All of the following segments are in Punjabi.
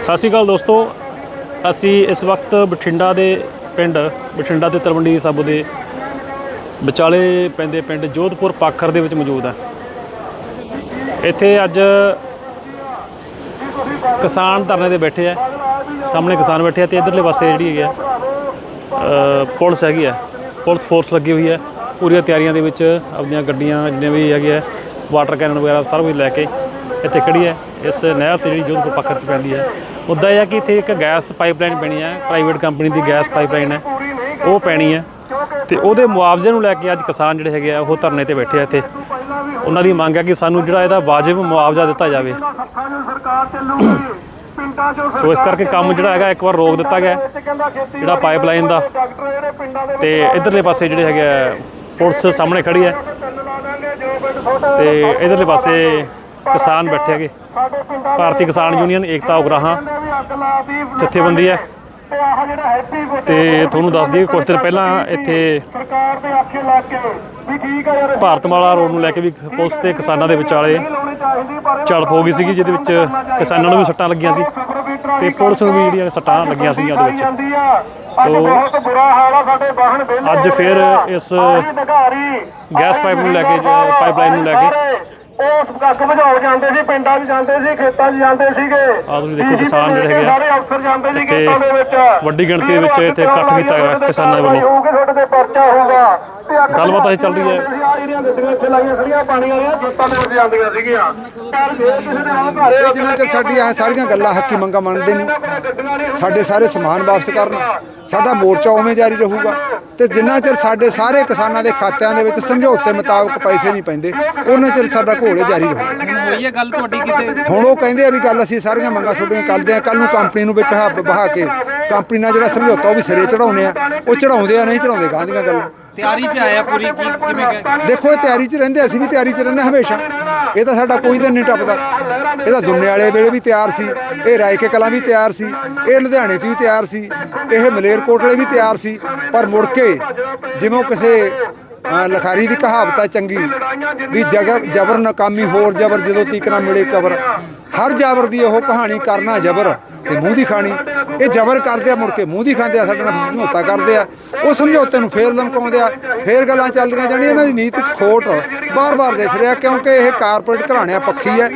ਸਤਿ ਸ਼੍ਰੀ ਅਕਾਲ ਦੋਸਤੋ। ਅਸੀਂ ਇਸ ਵਕਤ ਬਠਿੰਡਾ ਦੇ ਪਿੰਡ, ਬਠਿੰਡਾ ਤੇ ਤਲਵੰਡੀ ਸਾਬੋ ਦੇ ਵਿਚਾਲੇ ਪੈਂਦੇ ਪਿੰਡ ਜੋਧਪੁਰ ਪਾਖਰ ਦੇ ਵਿੱਚ ਮੌਜੂਦ ਹਾਂ। ਇੱਥੇ ਅੱਜ ਕਿਸਾਨ ਧਰਨੇ ਤੇ ਬੈਠੇ ਆ। ਸਾਹਮਣੇ ਕਿਸਾਨ ਬੈਠੇ ਆ ਤੇ ਇਧਰਲੇ ਪਾਸੇ ਜਿਹੜੀ ਹੈਗੀ ਆ ਪੁਲਿਸ ਹੈਗੀ ਆ। ਪੁਲਿਸ ਫੋਰਸ ਲੱਗੀ ਹੋਈ ਹੈ ਪੂਰੀਆਂ ਤਿਆਰੀਆਂ ਦੇ ਵਿੱਚ ਆਪਣੀਆਂ ਗੱਡੀਆਂ ਜਿੰਨੇ ਵੀ ਹੈਗੇ ਆ ਵਾਟਰ ਕੈਨਨ ਵਗੈਰਾ ਸਾਰਾ ਕੁਝ ਲੈ ਕੇ ਇੱਥੇ ਖੜੀ ਹੈ। ਇਸ ਨਹਿਰ ਤੇ ਜਿਹੜੀ ਜੋਧਪੁਰ ਪੱਖਰ 'ਚ ਪੈਂਦੀ ਹੈ। ਮੁੱਦਾ ਇਹ ਹੈ ਕਿ ਇੱਥੇ ਇੱਕ ਗੈਸ ਪਾਈਪਲਾਈਨ ਪੈਣੀ ਹੈ। ਪ੍ਰਾਈਵੇਟ ਕੰਪਨੀ ਦੀ ਗੈਸ ਪਾਈਪਲਾਈਨ ਹੈ। ਉਹ ਪੈਣੀ ਹੈ। ਤੇ ਉਹਦੇ ਮੁਆਵਜ਼ੇ ਨੂੰ ਲੈ ਕੇ ਅੱਜ ਕਿਸਾਨ ਜਿਹੜੇ ਹੈਗੇ ਆ, ਉਹ ਧਰਨੇ ਤੇ ਬੈਠੇ ਆ ਇੱਥੇ। ਉਹਨਾਂ ਦੀ ਮੰਗ ਹੈ ਕਿ ਸਾਨੂੰ ਜਿਹੜਾ ਇਹਦਾ ਵਾਜਿਬ ਮੁਆਵਜ਼ਾ ਦਿੱਤਾ ਜਾਵੇ। ਸੋ ਇਸ ਕਰਕੇ ਕੰਮ ਜਿਹੜਾ ਹੈਗਾ, ਇੱਕ ਵਾਰ ਰੋਕ ਦਿੱਤਾ ਗਿਆ। ਜਿਹੜਾ ਪਾਈਪਲਾਈਨ ਦਾ ਤੇ ਇਧਰਲੇ ਪਾਸੇ ਜਿਹੜੇ ਹੈਗੇ ਆ, ਪੁਲਿਸ ਸਾਹਮਣੇ ਖੜੀ ਹੈ। ਤੇ ਇਧਰਲੇ ਪਾਸੇ ਕਿਸਾਨ ਬੈਠੇ ਹੈਗੇ। ਭਾਰਤੀ ਕਿਸਾਨ ਯੂਨੀਅਨ ਏਕਤਾ ਉਗਰਾਹਾਂ। ਜਥੇਬੰਦੀ ਹੈ। ਤੇ ਤੁਹਾਨੂੰ ਦੱਸ ਦਈਏ ਕੁਝ ਦਿਨ ਪਹਿਲਾਂ ਇੱਥੇ ਸਰਕਾਰ ਦੇ ਆਖੇ ਲੱਗ ਕੇ ਵੀ ਠੀਕ ਆ ਯਾਰ ਭਾਰਤਮਾਲਾ ਰੋਡ ਨੂੰ ਲੈ ਕੇ ਵੀ ਪੁਲਿਸ ਤੇ ਕਿਸਾਨਾਂ ਦੇ ਵਿਚਾਲੇ ਝੜਪ ਹੋ ਗਈ ਸੀਗੀ ਜਿਹਦੇ ਵਿੱਚ ਕਿਸਾਨਾਂ ਨੂੰ ਵੀ ਸੱਟਾਂ ਲੱਗੀਆਂ ਸੀ ਤੇ ਪੁਲਿਸ ਨੂੰ ਵੀ ਜਿਹੜੀਆਂ ਸੱਟਾਂ ਲੱਗੀਆਂ ਸੀਗੀਆਂ ਉਹਦੇ ਵਿੱਚ। ਅੱਜ ਸੋ ਬਹੁਤ ਬੁਰਾ ਹਾਲ ਆ ਸਾਡੇ ਵਾਹਨ ਵਿਹਲੇ ਅੱਜ ਫਿਰ ਇਸ ਗੈਸ ਪਾਈਪ ਨੂੰ ਲੈ ਕੇ ਪਾਈਪਲਾਈਨ ਨੂੰ ਲੈ ਕੇ ਉਸ ਕੱਖ ਭਜਾਉ ਜਾਂਦੇ ਸੀ ਪਿੰਡਾਂ 'ਚ ਜਾਂਦੇ ਸੀ ਖੇਤਾਂ 'ਚ ਜਾਂਦੇ ਸੀਗੇ। ਆਹ ਤੁਸੀਂ ਦੇਖੋ ਕਿਸਾਨ ਜਿਹੜੇ ਹੈਗੇ ਆ ਸਾਰੇ ਅਫਸਰ ਜਾਂਦੇ ਸੀ ਤੇ ਖੇਤਾਂ ਦੇ ਵਿੱਚ। ਵੱਡੀ ਗਿਣਤੀ ਦੇ ਵਿੱਚ ਇੱਥੇ ਇਕੱਠ ਕੀਤਾ ਗਿਆ ਕਿਸਾਨਾਂ ਵੱਲੋਂ। ਹੋਊਗੇ ਤੁਹਾਡੇ ਤੇ ਪਰਚਾ ਹੋਊਗਾ। ਤੇ ਅੱਗ ਗੱਲਬਾਤ ਅਸੀਂ ਚੱਲ ਰਹੀ ਹੈ। ਆ ਜਿਹੜੀਆਂ ਗੱਡੀਆਂ ਇੱਥੇ ਲਾਈਆਂ ਖੜੀਆਂ ਪਾਣੀ ਵਾਲੀਆਂ ਖੇਤਾਂ ਦੇ ਵਿੱਚ ਜਾਂਦੀਆਂ ਸੀਗੀਆਂ। ਪਰ ਜੇ ਕਿਸੇ ਦੇ ਨਾਲ ਘਰੇ ਇਹ ਜਿੰਨਾ ਚਿਰ ਸਾਡੀ ਆਹ ਸਾਰੀਆਂ ਗੱਲਾਂ ਹੱਕੀ ਮੰਗਾਂ ਮੰਨਦੇ ਨਹੀਂ। ਸਾਡੇ ਸਾਰੇ ਸਮਾਨ ਵਾਪਸ ਕਰਨ। ਸਾਡਾ ਮੋਰਚਾ ਉਵੇਂ ਜਾਰੀ ਰਹੂਗਾ। ਤੇ ਜਿੰਨਾ ਚਿਰ ਸਾਡੇ ਸਾਰੇ ਕਿਸਾਨਾਂ ਦੇ ਖਾਤਿਆਂ ਦੇ ਵਿੱਚ ਸਮਝੌਤੇ ਮੁਤਾਬਕ ਪੈਸੇ ਨਹੀਂ ਪੈਂਦੇ ਉਹਨਾਂ ਚਿਰ ਸਾਡਾ ਘੋੜੇ ਜਾਰੀ ਰਹੂਗਾ ਹੋਈ ਹੈ ਗੱਲ ਤੁਹਾਡੀ ਕਿਸੇ ਹੁਣ ਉਹ ਕਹਿੰਦੇ ਆ ਵੀ ਗੱਲ ਅਸੀਂ ਸਾਰੀਆਂ ਮੰਗਾਂ ਤੁਹਾਡੀਆਂ ਕਰਦੇ ਆ ਕੱਲ ਨੂੰ ਕੰਪਨੀ ਨੂੰ ਵਿੱਚ ਹੱਬ ਬਹਾ ਕੇ ਕੰਪਨੀ ਨਾਲ ਜਿਹੜਾ ਸਮਝੌਤਾ ਉਹ ਵੀ ਸਿਰੇ ਚੜਾਉਣੇ ਆ। ਉਹ ਚੜਾਉਂਦੇ ਆ ਨਹੀਂ ਚੜਾਉਂਦੇ ਗਾਂ ਦੀਆਂ ਗੱਲਾਂ। ਤਿਆਰੀ 'ਚ ਆਇਆ ਪੂਰੀ ਕੀ ਕਿਵੇਂ ਕਿ- ਦੇਖੋ ਇਹ ਤਿਆਰੀ 'ਚ ਰਹਿੰਦੇ ਅਸੀਂ ਵੀ ਤਿਆਰੀ 'ਚ ਰਹਿੰਦੇ ਹਮੇਸ਼ਾ। ਇਹ ਤਾਂ ਸਾਡਾ ਕੋਈ ਦਿਨ ਨਹੀਂ ਟੱਪਦਾ। ਇਹ ਤਾਂ ਦੁੰਨੇ ਵਾਲੇ ਵੇਲੇ ਵੀ ਤਿਆਰ ਸੀ। ਇਹ ਰਾਇਕੇ ਕਲਾਂ ਵੀ ਤਿਆਰ ਸੀ। ਇਹ ਲੁਧਿਆਣੇ 'ਚ ਵੀ ਤਿਆਰ ਸੀ। ਇਹ ਮਲੇਰਕੋਟਲੇ ਵੀ ਤਿਆਰ ਸੀ। ਪਰ ਮੁੜ ਕੇ ਜਿਵੇਂ ਕਿਸੇ ਲਖਾਰੀ ਦੀ ਕਹਾਵਤ ਹੈ ਚੰਗੀ, ਵੀ ਜਗਰ ਜਬਰ ਨਾਕਾਮੀ, ਹੋਰ ਜਬਰ ਜਦੋਂ ਤੀਕ ਨਾ ਮਿਲੇ ਕਬਰ। ਹਰ ਜਾਬਰ ਦੀ ਉਹ ਕਹਾਣੀ ਕਰਨਾ ਜਬਰ ਤੇ ਮੂੰਹ ਦੀ ਖਾਣੀ। ਇਹ ਜਬਰ ਕਰਦੇ ਆ ਮੁੜ ਕੇ ਮੂੰਹ ਦੀ ਖਾਂਦੇ ਆ ਸਾਡੇ ਨਾਲ ਸਮਝੌਤਾ ਕਰਦੇ ਆ। ਉਹ ਸਮਝੌਤੇ ਨੂੰ ਫੇਰ ਲਮਕਾਉਂਦੇ ਆ ਫੇਰ ਗੱਲਾਂ ਚੱਲਦੀਆਂ ਜਾਣੀਆਂ ਇਹਨਾਂ ਦੀ ਨੀਤ 'ਚ ਖੋਟ ਬਾਰ-ਬਾਰ ਦਿਸ ਰਿਹਾ ਕਿਉਂਕਿ ਇਹ ਕਾਰਪੋਰੇਟ ਘਰਾਣਿਆਂ ਪੱਖੀ ਹੈ।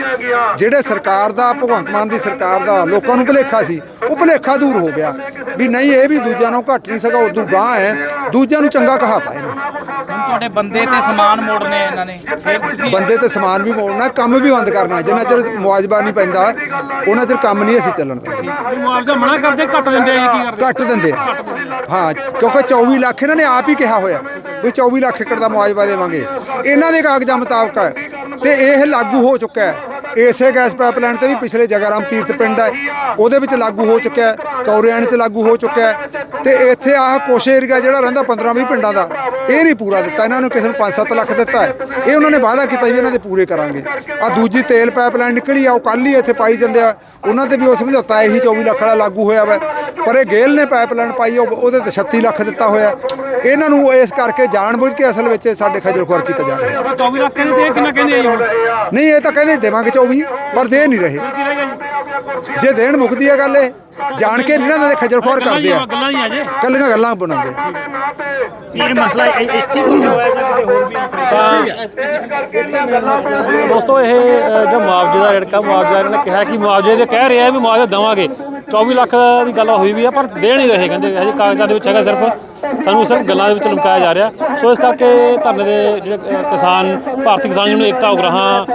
ਜਿਹੜੇ ਸਰਕਾਰ ਦਾ ਭਗਵੰਤ ਮਾਨ ਦੀ ਸਰਕਾਰ ਦਾ ਲੋਕਾਂ ਨੂੰ ਭੁਲੇਖਾ ਸੀ ਉਹ ਭੁਲੇਖਾ ਦੂਰ ਹੋ ਗਿਆ। ਵੀ ਨਹੀਂ ਇਹ ਵੀ ਦੂਜਿਆਂ ਨੂੰ ਘੱਟ ਨਹੀਂ ਸਕਾ ਉਦੋਂ ਗਾਂ ਹੈ ਦੂਜਿਆਂ ਨੂੰ ਚੰਗਾ ਕਹਾਤਾ ਇਹਨੇ। ਤੁਹਾਡੇ ਬੰਦੇ ਤੇ ਸਮਾਨ ਮੋੜਨੇ ਇਹਨਾਂ ਨੇ। ਫਿਰ ਤੁਸੀਂ ਬੰਦੇ ਤੇ ਸਮਾਨ ਵੀ ਮੋੜਨਾ ਕੰਮ ਵੀ ਬੰਦ ਕਰਨਾ ਜਿੰਨਾ ਚਿਰ ਮੁਆਵਜ਼ਾ ਨਹੀਂ ਪੈਂਦਾ। ਉਹਨਾਂ ਚਿਰ ਕੰਮ ਨਹੀਂ ਅਸੀਂ ਚੱਲਣ ਦਿੰਦੇ। ਮੁਆਵਜ਼ਾ ਮਨਾ ਕਰਦੇ ਘੱਟ ਦਿੰਦੇ ਆ ਜੀ ਕੀ ਕਰਦੇ? ਘੱਟ ਦਿੰਦੇ ਆ। ਹਾਂ ਕਿਉਂਕਿ 24 ਲੱਖ ਇਹਨਾਂ ਨੇ ਆਪ ਹੀ ਕਿਹਾ ਹੋਇਆ ਵੀ 24 ਲੱਖ ਏਕੜ ਦਾ ਮੁਆਵਜ਼ਾ ਦੇਵਾਂਗੇ। ਇਹਨਾਂ ਦੇ ਕਾਗਜ਼ਾਂ ਮੁਤਾਬਕ ਹੈ ਤੇ ਇਹ ਲਾਗੂ ਹੋ ਚੁੱਕਾ ਹੈ। ਇਸੇ ਗੈਸ ਪਾਈਪਲਾਈਨ ਤੇ ਵੀ ਪਿਛਲੇ ਜਗਰਾਮ ਤੀਰਥ ਪਿੰਡ ਹੈ। ਉਹਦੇ ਵਿੱਚ ਲਾਗੂ ਹੋ ਚੁੱਕਾ ਹੈ। ਕੌਰਿਆਣ 'ਚ ਲਾਗੂ ਹੋ ਚੁੱਕਾ ਹੈ। ਤੇ ਇੱਥੇ ਆਹ ਕੁਛ ਏਰੀਆ ਜਿਹੜਾ ਰਹਿੰਦਾ 15-20 ਪਿੰਡਾਂ ਦਾ ਇਹ ਨਹੀਂ ਪੂਰਾ ਦਿੱਤਾ। ਇਹਨਾਂ ਨੂੰ ਕਿਸੇ ਨੂੰ 5-7 ਲੱਖ ਦਿੱਤਾ ਹੈ। ਇਹ ਉਹਨਾਂ ਨੇ ਵਾਅਦਾ ਕੀਤਾ ਵੀ ਇਹਨਾਂ ਦੇ ਪੂਰੇ ਕਰਾਂਗੇ। ਆ ਦੂਜੀ ਤੇਲ ਪਾਈਪਲਾਈਨ ਨਿਕਲੀ ਆ ਉਹ ਕੱਲ ਹੀ ਇੱਥੇ ਪਾਈ ਜਾਂਦੇ ਆ। ਉਹਨਾਂ ਤੇ ਵੀ ਉਹ ਸਮਝੌਤਾ ਇਹੀ 24 ਲੱਖ ਵਾਲਾ ਲਾਗੂ ਹੋਇਆ ਵਾ। ਪਰ ਇਹ ਗੇਲ ਨੇ ਪਾਈਪਲਾਈਨ ਪਾਈ ਉਹ- ਉਹਦੇ ਤੇ 36 ਲੱਖ ਦਿੱਤਾ ਹੋਇਆ। ਇਹਨਾਂ ਨੂੰ ਇਸ ਕਰਕੇ ਜਾਣਬੁੱਝ ਕੇ ਅਸਲ ਵਿੱਚ ਸਾਡੇ ਖੱਜਲ ਖੁਆਰ ਕੀਤਾ ਜਾ ਰਿਹਾ 24 ਲੱਖ ਕਹਿੰਦੇ ਤੇ ਕਿੰਨਾ ਕਹਿੰਦੇ ਆ ਨਹੀਂ ਇਹ ਤਾਂ ਕਹਿੰਦੇ ਦੇਵਾਂਗੇ 24 ਪਰ ਦੇ ਨਹੀਂ ਰਹੇ। ਜੀ ਜੇ ਦੇਣ ਮੁਕਦੀ ਹੈ ਗੱਲ ਇਹ ਜਾਣ ਕੇ ਨਹੀਂ ਨਾ ਦੇ ਖੱਜਲ ਕਰਦੇ ਆ। ਗੱਲਾਂ ਹੀ ਆ ਜੇ। ਕੱਲੀਆਂ ਗੱਲਾਂ ਬਣਾਉਂਦੇ ਇਹ ਮਸਲਾ ਇੱਥੇ ਹੋਇਆ ਜਾਂ ਹੋਰ ਵੀ? ਦੋਸਤੋ ਇਹ ਜਿਹੜਾ ਮੁਆਵਜ਼ੇ ਦਾ ਰੇਟਕਾ ਮੁਆਵਜ਼ਾ ਇਹਨਾਂ ਨੇ ਕਿਹਾ ਕਿ ਮੁਆਵਜ਼ੇ ਦੇ ਕਹਿ ਰਿਹਾ ਵੀ ਮੁਆਵਜ਼ਾ ਦੇਵਾਂਗੇ। 24 ਲੱਖ ਦੀ ਗੱਲ ਹੋਈ ਵੀ ਆ, ਪਰ ਦੇ ਨਹੀਂ ਰਹੇ ਕਹਿੰਦੇ ਹਜੇ ਕਾਗਜ਼ਾਂ ਦੇ ਵਿੱਚ ਹੈਗਾ ਸਿਰਫ। ਸਾਨੂੰ ਸਿਰਫ ਗੱਲਾਂ ਦੇ ਵਿੱਚ ਲਮਕਾਇਆ ਜਾ ਰਿਹਾ। ਸੋ ਇਸ ਕਰਕੇ ਧਰਨੇ ਦੇ ਜਿਹੜੇ ਕਿਸਾਨ, ਭਾਰਤੀ ਕਿਸਾਨ ਯੂਨੀਅਨ, ਏਕਤਾ ਉਗਰਾਹਾਂ,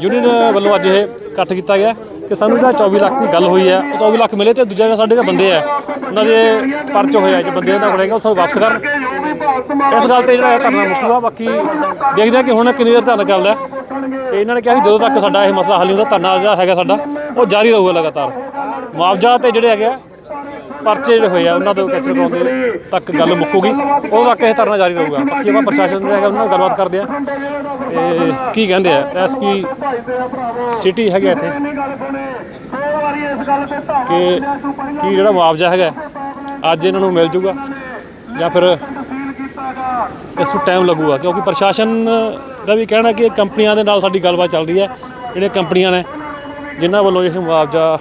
ਯੂਨੀਅਨ ਵੱਲੋਂ ਅੱਜ ਇਹ ਇਕੱਠ ਕੀਤਾ ਗਿਆ ਕਿ ਸਾਨੂੰ ਜਿਹੜਾ 24 ਲੱਖ ਦੀ ਗੱਲ ਹੋਈ ਹੈ, ਉਹ 24 ਲੱਖ ਮਿਲੇ ਤੇ ਦੂਜਾ ਜਿਹੜਾ ਸਾਡੇ ਜਿਹੜੇ ਬੰਦੇ ਆ, ਉਹਨਾਂ ਦੇ ਪਰਚ ਹੋਇਆ ਜੇ ਬੰਦੇ ਉਹਨਾਂ ਕੋਲ ਹੈਗਾ, ਉਹ ਸਾਨੂੰ ਵਾਪਸ ਕਰਨ। ਇਸ ਗੱਲ ਤੇ ਜਿਹੜਾ ਇਹ ਧਰਨਾ ਮੁੱਕੂਗਾ, ਬਾਕੀ ਦੇਖਦੇ ਆ ਕਿ ਹੁਣ ਕਿੰਨੀ ਦੇਰ ਧਰਨਾ ਚੱਲਦਾ ਹੈ। ਤੇ ਇਹਨਾਂ ਨੇ ਕਿਹਾ ਕਿ ਜਦੋਂ ਤੱਕ ਸਾਡਾ ਇਹ ਮਸਲਾ ਹੱਲ ਨਹੀਂ ਹੁੰਦਾ, ਧਰਨਾ ਜਿਹੜਾ ਹੈਗਾ ਸਾਡਾ, ਉਹ ਜਾਰੀ ਰਹੂਗਾ ਲਗਾਤਾਰ। ਮੁਆਵਜ਼ਾ ਤੇ ਜਿਹੜੇ ਹੈਗੇ ਆ, ਪਰਚੇ ਜਿਹੜੇ ਹੋਏ ਆ, ਉਹਨਾਂ ਤੋਂ ਕੈਂਸਲ ਕਰਾਉਣ ਦੇ ਤੱਕ ਗੱਲ ਮੁੱਕੂਗੀ। ਉਹ ਤੱਕ ਇਹ ਧਰਨਾ ਜਾਰੀ ਰਹੂਗਾ। ਬਾਕੀ ਆਪਾਂ ਪ੍ਰਸ਼ਾਸਨ ਜਿਹੜਾ ਹੈਗਾ, ਉਹਨਾਂ ਨਾਲ ਗੱਲਬਾਤ ਕਰਦੇ ਆ। ਤੇ ਕੀ ਕਹਿੰਦੇ ਆ, ਐਸਪੀ ਸਿਟੀ ਹੈਗਾ ਇੱਥੇ। ਕਿ ਕੀ ਜਿਹੜਾ ਮੁਆਵਜ਼ਾ ਹੈਗਾ, ਅੱਜ ਇਹਨਾਂ ਨੂੰ ਮਿਲ ਜੂਗਾ ਜਾਂ ਫਿਰ ਇਸ ਨੂੰ ਟਾਈਮ ਲੱਗੂਗਾ। ਕਿਉਂਕਿ ਪ੍ਰਸ਼ਾਸਨ ਦਾ ਵੀ ਕਹਿਣਾ ਕਿ ਕੰਪਨੀਆਂ ਦੇ ਨਾਲ ਸਾਡੀ ਗੱਲਬਾਤ ਚੱਲ ਰਹੀ ਹੈ। ਜਿਹੜੇ ਕੰਪਨੀਆਂ ਨੇ, ਜਿਨ੍ਹਾਂ ਵੱਲੋਂ ਇਹ ਮੁਆਵਜ਼ਾ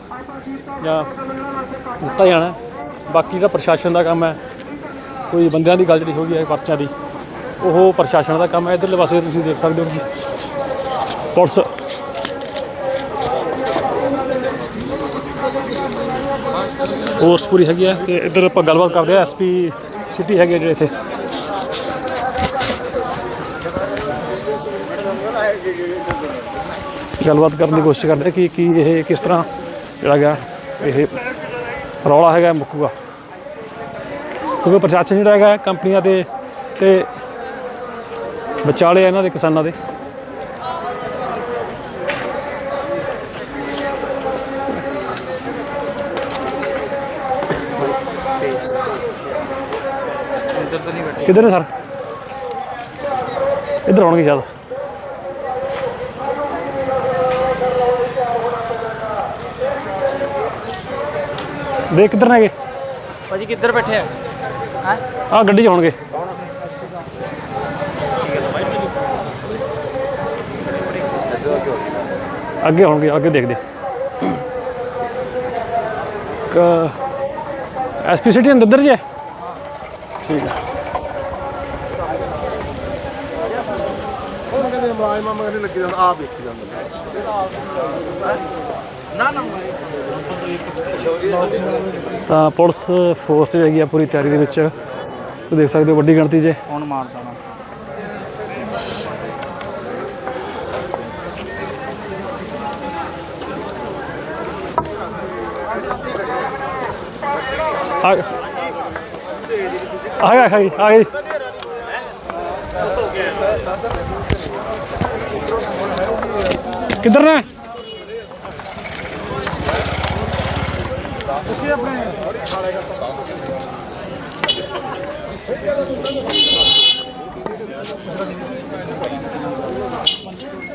ਜਾਂ ਦਿੱਤਾ ਜਾਣਾ ਬਾਕੀ ਜਿਹੜਾ ਪ੍ਰਸ਼ਾਸਨ ਦਾ ਕੰਮ ਹੈ, ਕੋਈ ਬੰਦਿਆਂ ਦੀ ਗੱਲ ਜਿਹੜੀ ਹੋ ਗਈ ਹੈ, ਪਰਚਿਆਂ ਦੀ, ਉਹ ਪ੍ਰਸ਼ਾਸਨ ਦਾ ਕੰਮ ਹੈ। ਇਧਰਲੇ ਪਾਸੇ ਤੁਸੀਂ ਦੇਖ ਸਕਦੇ ਹੋ ਕਿ ਪੁਲਿਸ ਫੋਰਸ ਪੂਰੀ ਹੈਗੀ ਹੈ ਤੇ ਇੱਧਰ ਆਪਾਂ ਗੱਲਬਾਤ ਕਰਦੇ ਆ ਐਸਪੀ ਸਿਟੀ ਹੈਗੇ ਜਿਹੜੇ ਇੱਥੇ। ਗੱਲਬਾਤ ਕਰਨ ਦੀ ਕੋਸ਼ਿਸ਼ ਕਰਦੇ ਕਿ ਕੀ ਇਹ ਕਿਸ ਤਰ੍ਹਾਂ ਜਿਹੜਾ ਹੈਗਾ ਇਹ ਰੌਲਾ ਹੈਗਾ ਮੁੱਕੂਗਾ। ਕਿਉਂਕਿ ਪ੍ਰਸ਼ਾਸਨ ਜਿਹੜਾ ਹੈਗਾ, ਕੰਪਨੀਆਂ ਦੇ ਤੇ ਵਿਚਾਲੇ ਇਹਨਾਂ ਦੇ ਕਿਸਾਨਾਂ ਦੇ। ਕਿੱਧਰ ਨੇ ਸਰ? ਇੱਧਰ ਆਉਣਗੇ ਜ਼ਿਆਦਾ। ਦੇਖ ਕਿੱਧਰ ਨੇ ਹੈਗੇ ਭਾਜੀ ਕਿੱਧਰ ਬੈਠੇ ਆ? ਹਾਂ? ਆ ਗੱਡੀ 'ਚ ਹੋਣਗੇ ਅੱਗੇ ਹੋਣਗੇ ਅੱਗੇ ਦੇਖਦੇ ਕ ਐਸਪੀ ਸਿਟੀ ਅੰਦਰ ਜੇ? ਠੀਕ ਹੈ ਕਹਿੰਦੇ ਮੁਲਾਜ਼ਮਾਂ ਮਗਰ ਲੱਗੇ ਜਾਂਦੇ ਆਪ ਵੇਖੀ ਜਾਂਦੇ ਤਾਂ ਪੁਲਿਸ ਫੋਰਸ ਜਿਹੜੀ ਹੈਗੀ ਆ ਪੂਰੀ ਤਿਆਰੀ ਦੇ ਵਿੱਚ। ਤੁਸੀਂ ਦੇਖ ਸਕਦੇ ਹੋ ਵੱਡੀ ਗਿਣਤੀ 'ਚ ਕੌਣ ਮਾਰਦਾ ਨਾ ਆ ਆ ਗਿਆ ਖਾਈ ਆ ਗਈ ਕਿੱਧਰ ਨੇ?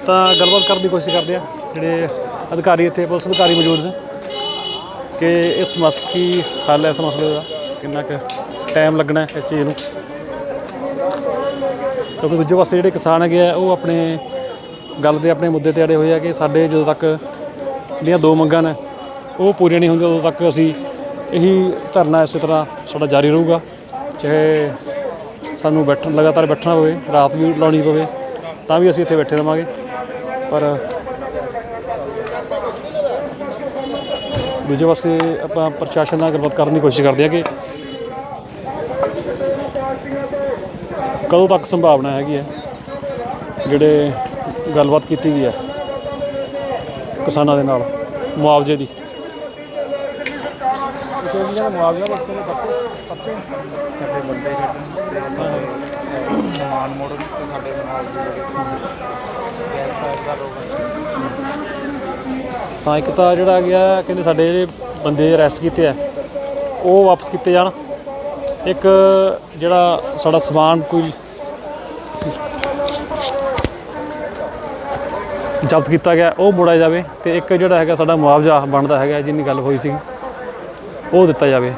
ਤਾਂ ਗੱਲਬਾਤ ਕਰਨ ਦੀ ਕੋਸ਼ਿਸ਼ ਕਰਦੇ ਆ, ਜਿਹੜੇ ਅਧਿਕਾਰੀ ਇੱਥੇ, ਪੁਲਿਸ ਅਧਿਕਾਰੀ ਮੌਜੂਦ ਨੇ, ਕਿ ਇਸ ਮਸ ਕੀ ਹੱਲ ਹੈ, ਇਸ ਮਸਲੇ ਦਾ ਕਿੰਨਾ ਕੁ ਟਾਈਮ ਲੱਗਣਾ ਇਸ ਚੀਜ਼ ਨੂੰ। ਕਿਉਂਕਿ ਦੂਜੇ ਪਾਸੇ ਜਿਹੜੇ ਕਿਸਾਨ ਹੈਗੇ ਆ, ਉਹ ਆਪਣੇ ਗੱਲ ਦੇ ਆਪਣੇ ਮੁੱਦੇ ਤੇ ਅੜੇ ਹੋਏ ਆ ਕਿ ਸਾਡੇ ਜਦੋਂ ਤੱਕ ਜਿਹੜੀਆਂ ਦੋ ਮੰਗਾਂ ਨੇ ਉਹ ਪੂਰੀਆਂ ਨਹੀਂ ਹੁੰਦੀਆਂ ਉਦੋਂ ਤੱਕ ਅਸੀਂ ਇਹੀ ਧਰਨਾ ਇਸੇ ਤਰ੍ਹਾਂ ਸਾਡਾ ਜਾਰੀ ਰਹੂਗਾ। ਚਾਹੇ ਸਾਨੂੰ ਬੈਠਣ, ਲਗਾਤਾਰ ਬੈਠਣਾ ਪਵੇ, ਰਾਤ ਵੀ ਲਾਉਣੀ ਪਵੇ, ਤਾਂ ਵੀ ਅਸੀਂ ਇੱਥੇ ਬੈਠੇ ਰਵਾਂਗੇ। ਪਰ ਦੂਜੇ ਪਾਸੇ ਆਪਾਂ ਪ੍ਰਸ਼ਾਸਨ ਨਾਲ ਗੱਲਬਾਤ ਕਰਨ ਦੀ ਕੋਸ਼ਿਸ਼ ਕਰਦੇ ਹਾਂ ਕਿ ਕਦੋਂ ਤੱਕ ਸੰਭਾਵਨਾ ਹੈਗੀ ਹੈ, ਜਿਹੜੇ ਗੱਲਬਾਤ ਕੀਤੀ ਗਈ ਹੈ ਕਿਸਾਨਾਂ ਦੇ ਨਾਲ, ਮੁਆਵਜ਼ੇ ਦੀ। ਸਾਡੇ ਬੰਦੇ ਛੱਡਣ ਤੇ ਸਾਡੇ ਸਮਾਨ ਮੋੜਨ ਤੇ ਸਾਡੇ ਨਾਲ ਗੈਸ ਪਾਈਪ ਦਾ ਰੋਕ ਤਾਂ ਇੱਕ ਤਾਂ ਜਿਹੜਾ ਗਿਆ ਕਹਿੰਦੇ ਸਾਡੇ ਜਿਹੜੇ ਬੰਦੇ ਅਰੈਸਟ ਕੀਤੇ ਆ ਉਹ ਵਾਪਸ ਕੀਤੇ ਜਾਣ। ਇੱਕ ਜਿਹੜਾ ਸਾਡਾ ਸਮਾਨ ਕੋਈ ਜ਼ਬਤ ਕੀਤਾ ਗਿਆ ਉਹ ਮੋੜਿਆ ਜਾਵੇ ਤੇ ਇੱਕ ਜਿਹੜਾ ਹੈਗਾ ਸਾਡਾ ਮੁਆਵਜ਼ਾ ਬਣਦਾ ਹੈਗਾ ਜਿੰਨੀ ਗੱਲ ਹੋਈ ਸੀ ਉਹ ਦਿੱਤਾ ਜਾਵੇ।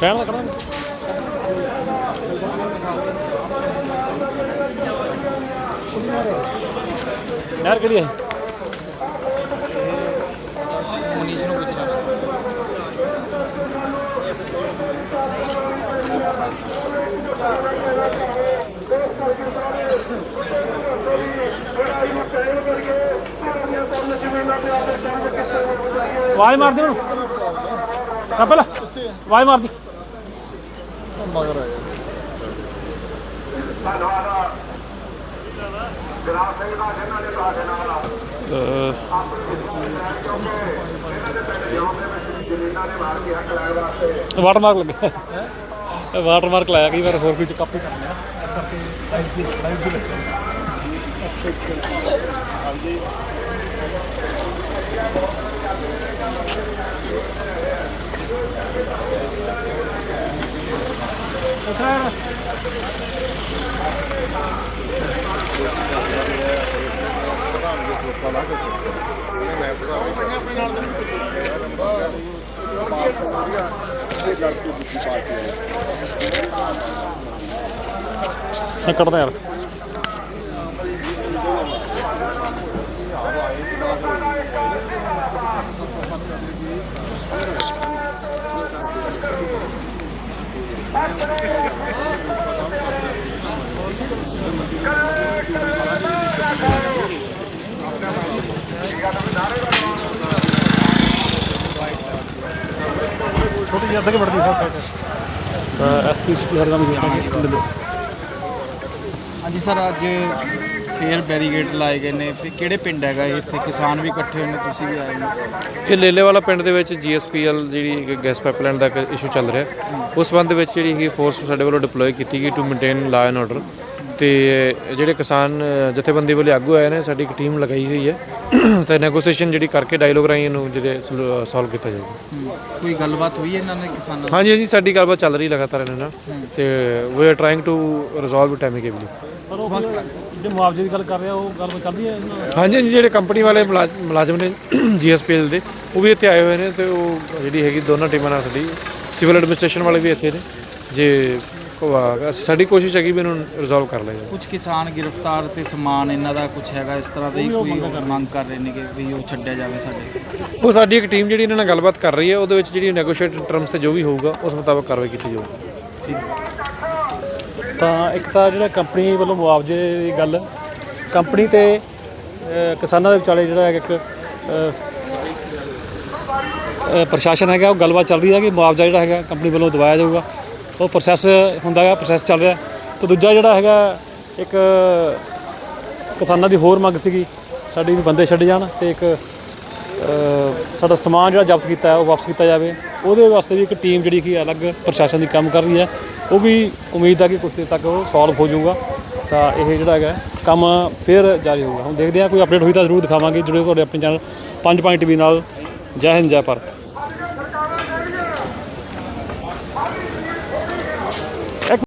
ਕਹਿਣ ਦਾ ਕਰਨਾ ਨਹਿਰ ਕਿਹੜੀ ਹੈ ਮਨੀਸ਼ ਨੂੰ ਪੁੱਛਣਾ ਆਵਾਜ਼ ਮਾਰ ਦੇ ਉਹਨੂੰ। ਕੱਪਲ ਆਵਾਜ਼ ਮਾਰ ਦੀ। ਵਾਟਰ ਮਾਰਕ ਲੱਗਿਆ ਵਾਟਰ ਮਾਰਕ ਲਾਇਆ ਕਈ ਵਾਰ, ਹੋਰ ਕੋਈ ਚ ਕਾਪੀ ਕਰਨਾ ਇਸ ਕਰਕੇ ਮੈਂ o que é ਛੋਟੀ ਜਿਹੀ ਅੱਧ ਕੇ ਬੜਦੀ ਸਾਹਿਬ ਐਸਪੀ ਸਿਟੀ ਹਰਦਮ ਜੀ ਹਾਂਜੀ ਸਰ ਅੱਜ ਫੇਰ ਬੈਰੀਗੇਡ ਲਾਏ ਗਏ ਨੇ। ਤੇ ਕਿਹੜੇ ਪਿੰਡ ਹੈਗਾ ਇਹ? ਇੱਥੇ ਕਿਸਾਨ ਵੀ ਇਕੱਠੇ ਹੋਏ ਨੇ ਤੁਸੀਂ ਵੀ ਆਏ ਹੋ। ਇਹ ਲੇਲੇਵਾਲਾ ਪਿੰਡ ਦੇ ਵਿੱਚ ਜੀਐਸਪੀਐਲ ਜਿਹੜੀ ਗੈਸ ਪਾਈਪਲਾਈਨ ਦਾ ਇੱਕ ਇਸ਼ੂ ਚੱਲ ਰਿਹਾ। ਉਸ ਸੰਬੰਧ ਦੇ ਵਿੱਚ ਜਿਹੜੀ ਹੈਗੀ ਫੋਰਸ ਸਾਡੇ ਵੱਲੋਂ ਡਿਪਲੋਏ ਕੀਤੀ ਗਈ to maintain law and order ਤੇ ਜਿਹੜੇ ਕਿਸਾਨ ਜਥੇਬੰਦੀ ਵੱਲੋਂ ਆਗੂ ਆਏ ਨੇ ਸਾਡੀ ਇੱਕ ਟੀਮ ਲਗਾਈ ਹੋਈ ਹੈ। ਤੇ ਨੈਗੋਸੀਏਸ਼ਨ ਜਿਹੜੀ ਕਰਕੇ ਡਾਇਲੋਗ ਰਾਹੀਂ ਇਹਨੂੰ ਜਿਹੜੇ ਸੋਲਵ ਕੀਤਾ ਜਾਊਗਾ। ਕੋਈ ਗੱਲਬਾਤ ਹੋਈ ਇਹਨਾਂ ਨੇ ਕਿਸਾਨਾਂ ਨਾਲ? ਹਾਂਜੀ ਹਾਂਜੀ ਸਾਡੀ ਗੱਲਬਾਤ ਚੱਲ ਰਹੀ ਲਗਾਤਾਰ ਇਹਨਾਂ ਨਾਲ। ਤੇ we are trying to resolve it amicably sir ਉਹ ਜੇ ਮੁਆਵਜ਼ੇ ਦੀ ਗੱਲ ਕਰ ਰਿਹਾ ਉਹ ਗੱਲ ਚੱਲਦੀ ਹੈ ਇਹਨਾਂ ਨਾਲ? ਹਾਂਜੀ ਹਾਂਜੀ ਜਿਹੜੇ ਕੰਪਨੀ ਵਾਲੇ ਮੁਲਾ- ਮੁਲਾਜ਼ਮ ਨੇ ਜੀਐਸਪੀਐਲ ਦੇ ਉਹ ਵੀ ਇੱਥੇ ਆਏ ਹੋਏ ਨੇ ਤੇ ਉਹ ਜਿਹੜੀ ਹੈਗੀ ਦੋਨਾਂ ਟੀਮਾਂ ਨਾਲ ਸਾਡੀ ਸਿਵਲ ਐਡਮਿਨਿਸਟ੍ਰੇਸ਼ਨ ਵਾਲੇ ਵੀ ਇੱਥੇ ਨੇ। ਜੇ ਉਹ ਆ- ਸਾਡੀ ਕੋਸ਼ਿਸ਼ ਹੈਗੀ ਵੀ ਇਹਨੂੰ ਰਿਜ਼ੋਲਵ ਕਰ ਲਿਆ ਜਾਵੇ। ਕੁਝ ਕਿਸਾਨ ਗ੍ਰਿਫਤਾਰ ਤੇ ਸਮਾਨ ਇਹਨਾਂ ਦਾ ਕੁਝ ਹੈਗਾ ਇਸ ਤਰ੍ਹਾਂ ਦਾ ਹੀ ਕੋਈ ਮੰਗ ਕਰ ਰਹੇ ਨੇ। ਕਿ ਵੀ ਉਹ ਛੱਡਿਆ ਜਾਵੇ ਸਾਡੇ? ਉਹ ਸਾਡੀ ਇੱਕ ਟੀਮ ਜਿਹੜੀ ਇਹਨਾਂ ਨਾਲ ਗੱਲਬਾਤ ਕਰ ਰਹੀ ਹੈ ਉਹਦੇ ਵਿੱਚ ਜਿਹੜੀ ਨੈਗੋਸ਼ੀਏਟ ਟਰਮਸ ਤੇ ਜੋ ਵੀ ਹੋਊਗਾ ਉਸ ਮੁਤਾਬਕ ਕਾਰਵਾਈ ਕੀਤੀ ਜਾਊਗੀ। ਤਾਂ ਇੱਕ ਤਾਂ ਜਿਹੜਾ ਕੰਪਨੀ ਵੱਲੋਂ ਮੁਆਵਜ਼ੇ ਦੀ ਗੱਲ ਕੰਪਨੀ ਤੇ ਅ, ਕਿਸਾਨਾਂ ਦੇ ਵਿਚਾਲੇ ਜਿਹੜਾ ਹੈਗਾ ਇੱਕ ਅ, ਅ, ਪ੍ਰਸ਼ਾਸਨ ਹੈਗਾ ਉਹ ਗੱਲਬਾਤ ਚੱਲ ਰਹੀ ਹੈ ਕਿ ਮੁਆਵਜ਼ਾ ਜਿਹੜਾ ਹੈਗਾ ਕੰਪਨੀ ਵੱਲੋਂ ਦਿਵਾਇਆ ਜਾਊਗਾ। ਸੋ ਪ੍ਰੋਸੈਸ ਹੁੰਦਾ ਹੈ ਪ੍ਰੋਸੈਸ ਚੱਲ ਰਿਹਾ। ਤੇ ਦੂਜਾ ਜਿਹੜਾ ਹੈਗਾ ਇੱਕ ਕਿਸਾਨਾਂ ਦੀ ਹੋਰ ਮੰਗ ਸੀਗੀ ਸਾਡੀ ਵੀ ਬੰਦੇ ਛੱਡ ਜਾਣ ਤੇ ਇੱਕ ਅ, ਸਾਡਾ ਸਮਾਨ ਜਿਹੜਾ ਜ਼ਬਤ ਕੀਤਾ ਹੈ ਉਹ ਵਾਪਸ ਕੀਤਾ ਜਾਵੇ। ਉਹਦੇ ਵਾਸਤੇ ਵੀ ਇੱਕ ਟੀਮ ਜਿਹੜੀ ਕਿ ਅਲੱਗ ਪ੍ਰਸ਼ਾਸਨ ਦੀ ਕੰਮ ਕਰ ਰਹੀ ਹੈ। ਉਹ ਵੀ ਉਮੀਦ ਹੈ ਕਿ ਕੁਝ ਦੇਰ ਤੱਕ ਉਹ ਸੋਲਵ ਹੋ ਜਾਊਗਾ। ਤਾਂ ਇਹ ਜਿਹੜਾ ਹੈਗਾ, ਕੰਮ ਫਿਰ ਜਾਰੀ ਹੋਊਗਾ। ਹੁਣ ਦੇਖਦੇ ਹਾਂ, ਕੋਈ ਅਪਡੇਟ ਹੋਈ ਤਾਂ ਜ਼ਰੂਰ ਦਿਖਾਵਾਂਗੇ। ਜੁੜੇ ਤੁਹਾਡੇ ਆਪਣੇ ਚੈਨਲ 5 ਪੁਆਇੰਟ ਟੀਵੀ ਨਾਲ। ਜੈ ਹਿੰਦ, ਜੈ ਭਾਰਤ।